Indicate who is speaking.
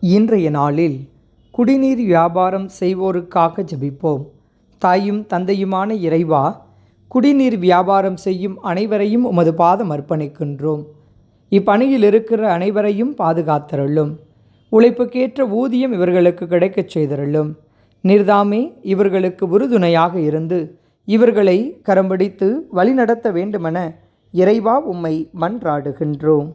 Speaker 1: இன்றைய நாளில் குடிநீர் வியாபாரம் செய்வோருக்காக ஜபிப்போம். தாயும் தந்தையுமான இறைவா குடிநீர் வியாபாரம் செய்யும் அனைவரையும் உமது பாதம் அர்ப்பணிக்கின்றோம். இப்பணியில் இருக்கிற அனைவரையும் பாதுகாத்தருளும். உழைப்புக்கேற்ற ஊதியம் இவர்களுக்கு கிடைக்கச் செய்தருளும். நிர்தாமே இவர்களுக்கு உறுதுணையாக இருந்து இவர்களை கரம்பிடித்து வழிநடத்த வேண்டுமென இறைவா உம்மை மன்றாடுகின்றோம்.